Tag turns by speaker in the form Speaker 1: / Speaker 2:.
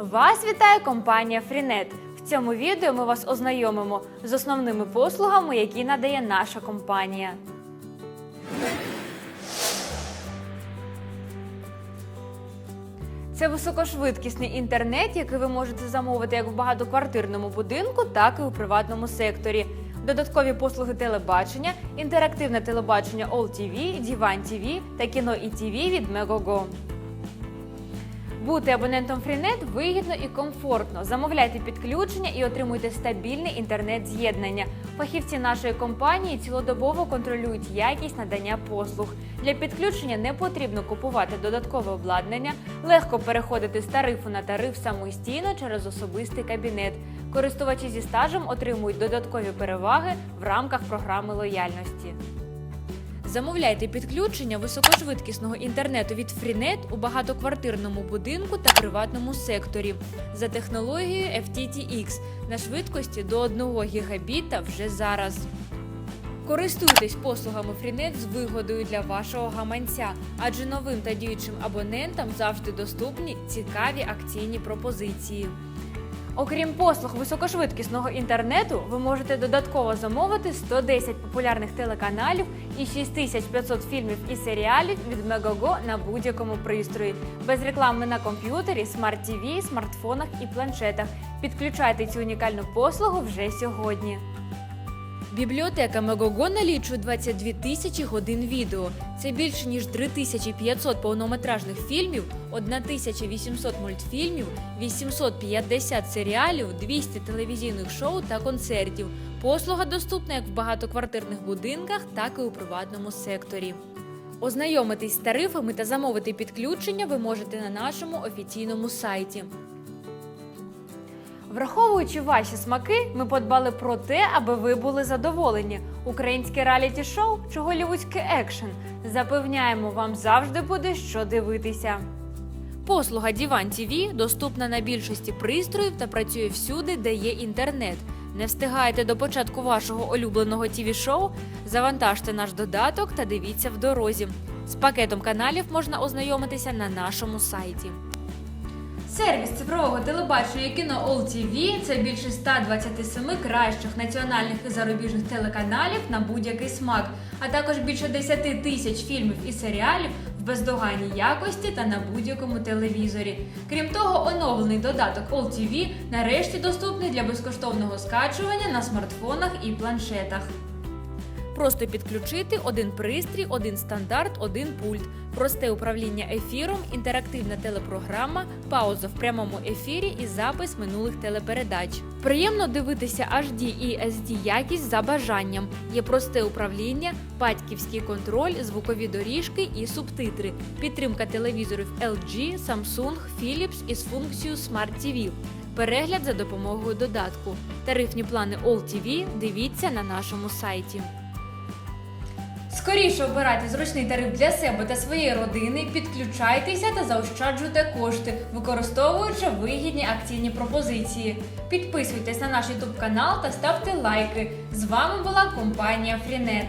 Speaker 1: Вас вітає компанія Freenet. В цьому відео ми вас ознайомимо з основними послугами, які надає наша компанія. Це високошвидкісний інтернет, який ви можете замовити як в багатоквартирному будинку, так і у приватному секторі. Додаткові послуги телебачення, інтерактивне телебачення All TV, Divan TV та кіно і TV від Megogo. Бути абонентом Freenet вигідно і комфортно. Замовляйте підключення і отримуйте стабільне інтернет-з'єднання. Фахівці нашої компанії цілодобово контролюють якість надання послуг. Для підключення не потрібно купувати додаткове обладнання, легко переходити з тарифу на тариф самостійно через особистий кабінет. Користувачі зі стажем отримують додаткові переваги в рамках програми лояльності. Замовляйте підключення високошвидкісного інтернету від Freenet у багатоквартирному будинку та приватному секторі за технологією FTTX на швидкості до 1 гігабіта вже зараз. Користуйтесь послугами Freenet з вигодою для вашого гаманця, адже новим та діючим абонентам завжди доступні цікаві акційні пропозиції. Окрім послуг високошвидкісного інтернету, ви можете додатково замовити 110 популярних телеканалів і 6500 фільмів і серіалів від Megogo на будь-якому пристрої, без реклами на комп'ютері, смарт-ТВ, смартфонах і планшетах. Підключайте цю унікальну послугу вже сьогодні. Бібліотека Megogo налічує 22 тисячі годин відео. Це більше ніж 3500 повнометражних фільмів, 1800 мультфільмів, 850 серіалів, 200 телевізійних шоу та концертів. Послуга доступна як в багатоквартирних будинках, так і у приватному секторі. Ознайомитись з тарифами та замовити підключення ви можете на нашому офіційному сайті. Враховуючи ваші смаки, ми подбали про те, аби ви були задоволені. Українське реаліті-шоу чи голівудський екшен. Запевняємо, вам завжди буде що дивитися. Послуга Divan TV доступна на більшості пристроїв та працює всюди, де є інтернет. Не встигаєте до початку вашого улюбленого tv шоу Завантажте наш додаток та дивіться в дорозі. З пакетом каналів можна ознайомитися на нашому сайті. Сервіс цифрового телебачення кіно All TV – це більше 127 кращих національних і зарубіжних телеканалів на будь-який смак, а також більше 10 тисяч фільмів і серіалів в бездоганній якості та на будь-якому телевізорі. Крім того, оновлений додаток All TV нарешті доступний для безкоштовного скачування на смартфонах і планшетах. Просто підключити один пристрій, один стандарт, один пульт, просте управління ефіром, інтерактивна телепрограма, пауза в прямому ефірі і запис минулих телепередач. Приємно дивитися HD і SD якість за бажанням. Є просте управління, батьківський контроль, звукові доріжки і субтитри, підтримка телевізорів LG, Samsung, Philips із функцією Smart TV. Перегляд за допомогою додатку. Тарифні плани All TV дивіться на нашому сайті. Скоріше обирайте зручний тариф для себе та своєї родини, підключайтеся та заощаджуйте кошти, використовуючи вигідні акційні пропозиції. Підписуйтесь на наш YouTube канал та ставте лайки. З вами була компанія Freenet.